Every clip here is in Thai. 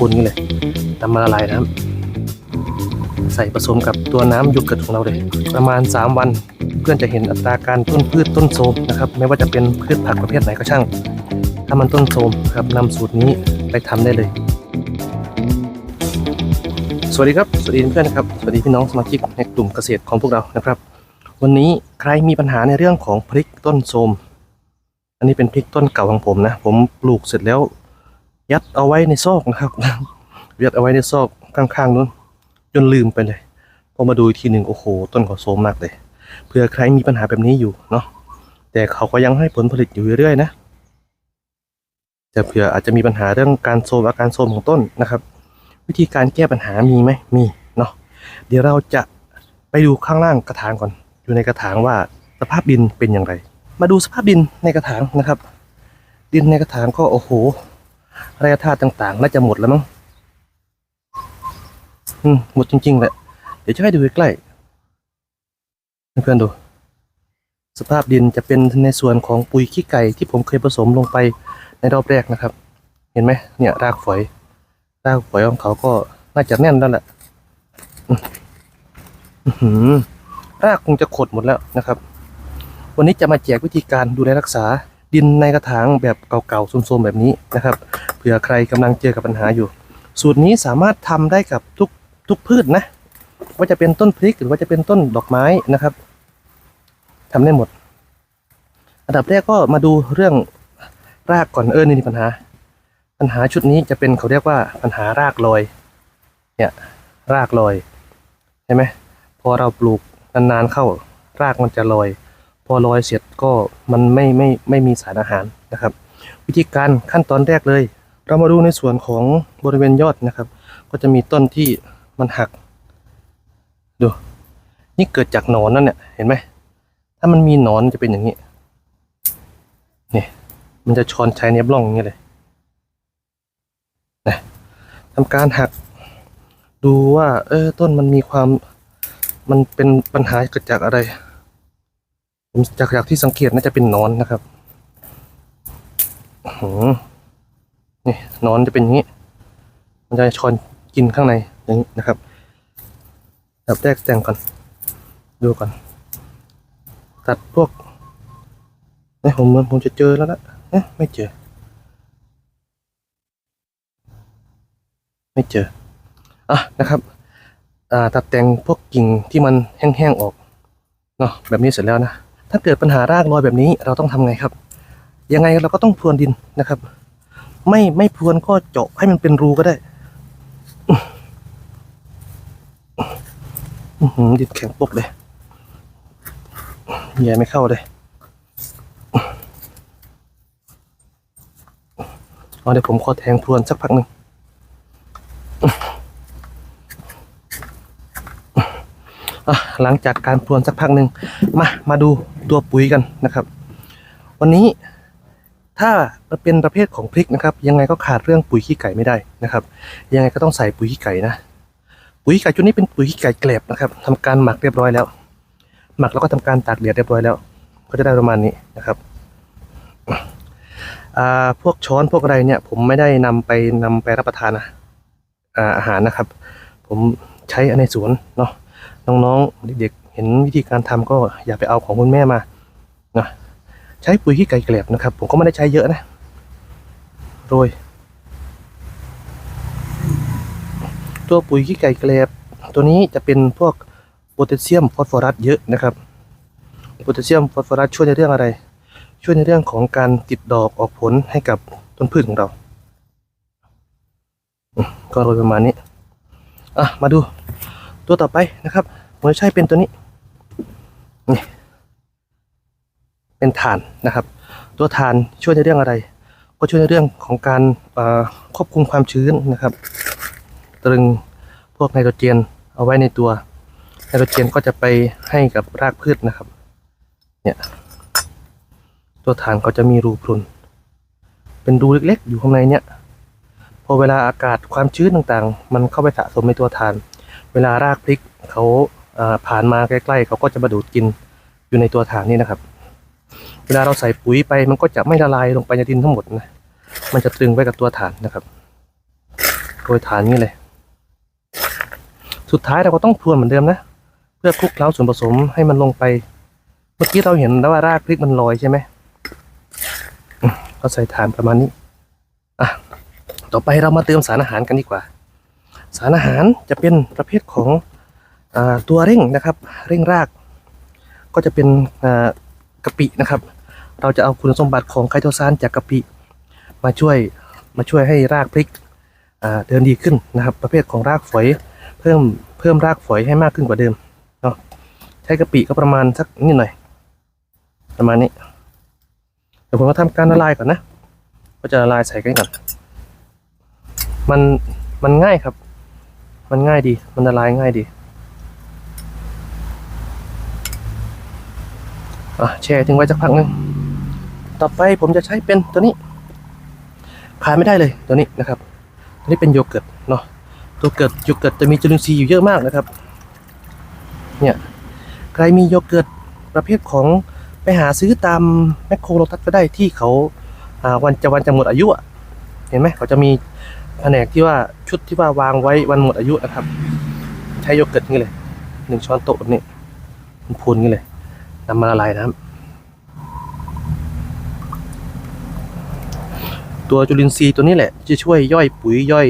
พูนนี่เลยนำมาละลายน้ำใส่ผสมกับตัวน้ำโยเกิร์ตของเราเลย ประมาณ 3 วันเพื่อนจะเห็นอัตราการต้นพืชต้นโทมนะครับ ไม่ว่าจะเป็นพืชผักประเภทไหนก็ช่าง ถ้ามันต้นโทมครับนำสูตรนี้ไปทำได้เลย สวัสดีครับ สวัสดีเพื่อนนะครับ สวัสดีพี่น้องสมาชิกในกลุ่มเกษตรของพวกเรานะครับ วันนี้ใครมีปัญหาในเรื่องของพริกต้นโทมอันนี้เป็นพริกต้นเก่าของผมนะ ผมปลูกเสร็จแล้ว ยัดเอาไว้ในซอกนะครับยัดเอาไว้ในซอกข้างๆนู้นจนลืมไปเลยพอมาดูอีกทีหนึ่งโอ้โห ต้นเขาโทรมมากเลยเผื่อใครมีปัญหาแบบนี้อยู่เนาะแต่เขาก็ยังให้ผลผลิตอยู่เรื่อยๆนะแต่เผื่ออาจจะมีปัญหาเรื่องการโทรมอาการโทรมของต้นนะครับ วิธีการแก้ปัญหามีไหมมีเนาะเดี๋ยวเราจะไปดูข้างล่างกระถางก่อน อยู่ในกระถางว่าสภาพดินเป็นอย่างไร มาดูสภาพดินในกระถางนะครับ ดินในกระถางก็โอ้โห แร่ธาตุต่างๆ น่าจะหมดแล้วมั้งอืมหมดจริงๆแหละ เดี๋ยวจะให้ดูใกล้เพื่อนๆดู สภาพดินจะเป็นในส่วนของปุ๋ยขี้ไก่ที่ผมเคยผสมลงไปในรอบแรกนะครับ เห็นไหมเนี่ยรากฝอยรากฝอยของเขาก็น่าจะแน่นแล้วแหละรากคงจะขดหมดแล้วนะครับ วันนี้จะมาแจกวิธีการดูแลรักษาดินในกระถางแบบเก่าๆโทรมๆแบบนี้นะครับ เผื่อใครกำลังเจอกับปัญหาอยู่ สูตรนี้สามารถทำได้กับทุกทุกพืชนะว่าจะเป็นต้นพริกหรือว่าจะเป็นต้นดอกไม้นะครับทำได้หมด อันดับแรกก็มาดูเรื่องรากก่อนเออนี่นปัญหา ปัญหาชุดนี้จะเป็นเขาเรียกว่าปัญหารากลอย เนี่ยรากลอยเห็นไหมพอเราปลูกนานๆเข้ารากมันจะลอย พอลอยเสร็จก็มันไม่ไม่ไม่มีสารอาหารนะครับ วิธีการขั้นตอนแรกเลย เรามาดูในส่วนของบริเวณยอดนะครับ ก็จะมีต้นที่มันหัก ดู นี่เกิดจากหนอนนั่นเนี่ย เห็นไหม ถ้ามันมีหนอนจะเป็นอย่างนี้ นี่ มันจะชอนใช้เนียบล่องอย่างนี้เลยนะทำการหัก ดูว่า เออ ต้นมันมีความ มันเป็นปัญหาเกิดจากอะไร ผมจากจากที่สังเกตน่าจะเป็นนอนนะครับ อื้อหือ นี่นอนจะเป็นอย่างนี้ มันจะชอนกินข้างในอย่างนี้นะครับแบบแรกแต่งก่อน ดูก่อน ตัดพวกนี่ผมเหมือนผมจะเจอแล้วนะเอ๊ะไม่เจอ ไม่เจออะนะครับอ่าตัดแต่งพวกกิ่งที่มันแห้งๆออกเนาะแบบนี้เสร็จแล้วนะถ้าเกิดปัญหารากลอยแบบนี้เราต้องทำไงครับ ยังไงเราก็ต้องพรวนดินนะครับ ไม่ไม่พรวนก็เจาะให้มันเป็นรูก็ได้หือดินแข็งปกเลยแย่ไม่เข้าเลยเอาเดี๋ยวผมขอแทงพรวนสักพักหนึ่งหลังจากการพรวนสักพักหนึ่งมามาดูตัวปุ๋ยกันนะครับ วันนี้ ถ้าเป็นประเภทของพริกนะครับ ยังไงก็ขาดเรื่องปุ๋ยขี้ไก่ไม่ได้นะครับ ยังไงก็ต้องใส่ปุ๋ยขี้ไก่นะปุ๋ยขี้ไก่ชุดนี้เป็นปุ๋ยขี้ไก่แกลบนะครับทำการหมักเรียบร้อยแล้ว หมักแล้วก็ทำการตากแดดเรียบร้อยแล้ว ก็จะได้ประมาณนี้นะครับพวกช้อนพวกอะไรเนี่ย ผมไม่ได้นำไปนำไปรับประทานนะอาอาหารนะครับ ผมใช้ในสวนเนาะน้องๆเด็กๆเห็นวิธีการทำก็อย่าไปเอาของคุณแม่มานะ ใช้ปุ๋ยขี้ไก่แกลบนะครับ ผมก็ไม่ได้ใช้เยอะนะโรยตัวปุ๋ยขี้ไก่แกลบ ตัวนี้จะเป็นพวกโพแทสเซียมฟอสฟอรัสเยอะนะครับโพแทสเซียมฟอสฟอรัสช่วยในเรื่องอะไร ช่วยในเรื่องของการติดดอกออกผลให้กับต้นพืชของเราก็โรยประมาณนี้อะมาดูตัวต่อไปนะครับผมจะใช้เป็นตัวนี้นี่ เป็นฐานนะครับ ตัวฐานช่วยในเรื่องอะไร ก็ช่วยในเรื่องของการควบคุมความชื้นนะครับ ตรึงพวกไนโตรเจนเอาไว้ในตัวไนโตรเจนก็จะไปให้กับรากพืชนะครับ เนี่ย ตัวฐานเขาจะมีรูพรุน เป็นรูเล็กๆ อยู่ข้างในเนี่ยพอเวลาอากาศความชื้นต่างๆ มันเข้าไปสะสมในตัวฐาน เวลารากพริกเขาผ่านมาใกล้ๆ เขาก็จะมาดูดกินอยู่ในตัวฐานนี่นะครับ วลาเราใส่ปุ๋ยไปมันก็จะไม่ละลายลงไปในดินทั้งหมดนะ มันจะตึงไว้กับตัวฐานนะครับโรรยฐานนี้เลย สุดท้ายเราก็ต้องพรวนเหมือนเดิมนะ เพื่อคลุกเคล้าส่วนผสมให้มันลงไป เมื่อกี้เราเห็นแล้วว่ารากพริกมันลอยใช่ไหมก็ใส่ฐานประมาณนี้ อะ ต่อไปเรามาเติมสารอาหารกันดีกว่า สารอาหารจะเป็นประเภทของอตัวเร่งนะครับ เร่งราก ก็จะเป็นกะปินะครับ เราจะเอาคุณสมบัติของไคโตซานจากกะปิมาช่วยมาช่วยให้รากพริกเดินดีขึ้นนะครับ ประเภทของรากฝอยเพิ่มเพิ่มรากฝอยให้มากขึ้นกว่าเดิมเนาะใช้กะปิก็ประมาณสักนิดหน่อย ประมาณนี้เดี๋ยวผมก็ทำการละลายก่อนนะ ก็จะละลายใส่กันก่อนมันมันง่ายครับ มันง่ายดี มันละลายง่ายดีอะแช่ทิ้งไว้สักพักหนึง ต่อไปผมจะใช้เป็นตัวนี้ขาดไม่ได้เลยตัวนี้นะครับ ตัวนี้เป็นโยเกิร์ตเนาะตัวเกิร์ตโยเกิร์ตจะมีจุลินทรีย์อยู่เยอะมากนะครับ เนี่ยใครมีโยเกิร์ตประเภทของไปหาซื้อตามแมคโครโลตัสก็ได้ที่เขาาวันจะวันจะหมดอายุเห็นไหมเขาจะมีแผนกที่ว่าชุดที่ว่าวางไว้วันหมดอายุนะครับ ใช้โยเกิร์ตนี่เลยหนึ่งช้อนโต๊ะแบบนี้มันพูนนี่เลยนำมาละลายน้ำ ตัวจุลินทรีย์ตัวนี้แหละจะช่วยย่อยปุ๋ยย่อย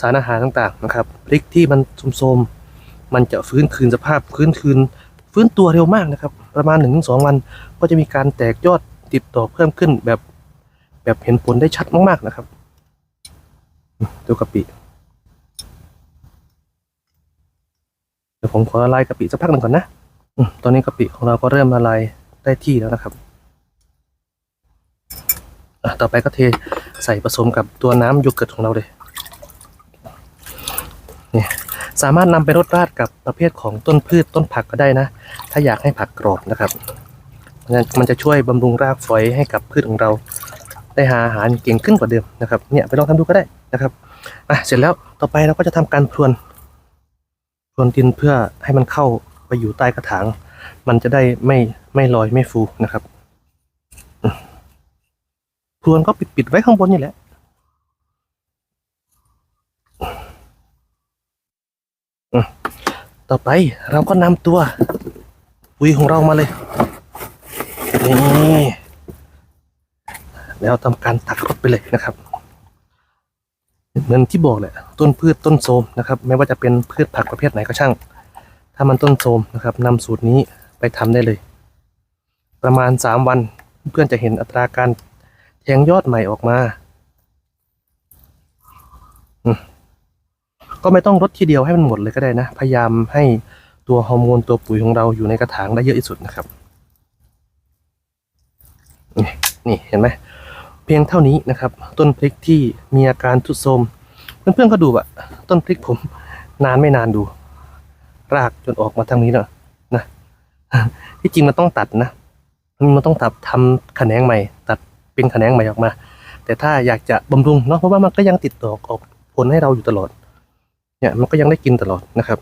สารอาหารต่างๆนะครับพริกที่มันโทมๆมันจะฟื้นคืนสภาพฟื้นคืน ฟื้นตัวเร็วมากนะครับ ประมาณหนึ่งถึงสองวัน ก็จะมีการแตกยอดติดต่อเพิ่มขึ้นแบบ แบบเห็นผลได้ชัดมากๆนะครับ ตัวกะปิเดี๋ยวผมขอละลายกะปิสักพักหนึ่งก่อนนะตอนนี้กะปิของเราก็เริ่มละลายได้ที่แล้วนะครับต่อไปก็เท ใส่ผสมกับตัวน้ำโยเกิร์ตของเราเลยนี่สามารถนำไปรดราดกับประเภทของต้นพืชต้นผักก็ได้นะ ถ้าอยากให้ผักกรอบนะครับมันมันจะช่วยบำรุงรากฝอยให้กับพืชของเรา ได้หาอาหารเก่งขึ้นกว่าเดิมนะครับเนี่ยไปลองทำดูก็ได้นะครับอะเสร็จแล้วต่อไปเราก็จะทำการพรวนพรวนดินเพื่อให้มันเข้าไปอยู่ใต้กระถาง มันจะได้ไม่ไม่ลอยไม่ฟูนะครับ พรวนก็ปิดปิดไว้ข้างบนนี่แหละต่อไปเราก็นำตัวปุ๋ยของเรามาเลยนี่แล้วทำการตักรดไปเลยนะครับ เหมือนที่บอกแหละต้นพืชต้นโทมนะครับ ไม่ว่าจะเป็นพืชผักประเภทไหนก็ช่าง ถ้ามันต้นโทมนะครับนำสูตรนี้ไปทำได้เลย ประมาณสามวันเพื่อนจะเห็นอัตราการ แทงยอดใหม่ออกมา ก็ไม่ต้องรดทีเดียวให้มันหมดเลยก็ได้นะ พยายามให้ตัวฮอร์โมนตัวปุ๋ยของเราอยู่ในกระถางได้เยอะที่สุดนะครับ นี่เห็นไหมเพียงเท่านี้นะครับ ต้นพริกที่มีอาการทุดโทรมเพื่อนๆก็ดูอะต้นพริกผม นานไม่นานดู รากจนออกมาทางนี้แล้วนะที่จริงมันต้องตัดนะมันต้องตัดทำแขนงใหม่ ตัด เป็นแขนงใหม่ออกมา แต่ถ้าอยากจะบำรุงเนาะเพราะว่ามันก็ยังติดดอกออกผลให้เราอยู่ตลอดเนี่ยมันก็ยังได้กินตลอดนะครับ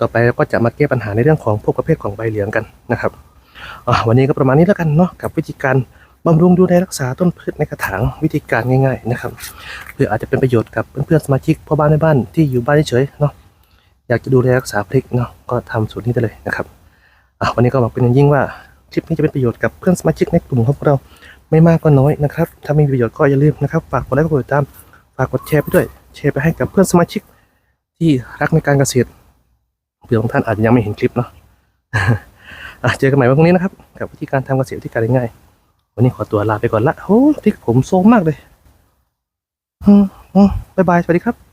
ต่อไปเราก็จะมาแก้ปัญหาในเรื่องของพวกประเภทของใบเหลืองกันนะครับอะวันนี้ก็ประมาณนี้แล้วกันเนาะกับวิธีการบำรุงดูแลรักษาต้นพืชในกระถางวิธีการง่าย ๆ นะครับเพื่ออาจจะเป็นประโยชน์กับเพื่อนๆสมาชิกพ่อบ้านในบ้านที่อยู่บ้านเฉยๆเนาะอยากจะดูแลรักษาพริกเนาะก็ทำสูตรนี้ได้เลยนะครับอะวันนี้ก็หวังเป็นอย่างยิ่งว่าคลิปนี้จะเป็นประโยชน์กับเพื่อนสมาชิกในกลุ่มของพวกเรา ไม่มากก็น้อยนะครับ ถ้ามีประโยชน์ก็อย่าลืมนะครับ ฝากกดไลค์กดติดตาม ฝากกดแชร์ไปด้วย แชร์ไปให้กับเพื่อนสมาชิก ที่รักในการเกษตร เผื่อบางท่านอาจจะยังไม่เห็นคลิปเนาะอะเจอกันใหม่วันพรุ่งนี้นะครับ กับวิธีการทำเกษตรที่การง่ายวันนี้ขอตัวลาไปก่อนละโอ้พริกผมโซมมากเลย อืมอืมบ๊ายบาย สวัสดีครับ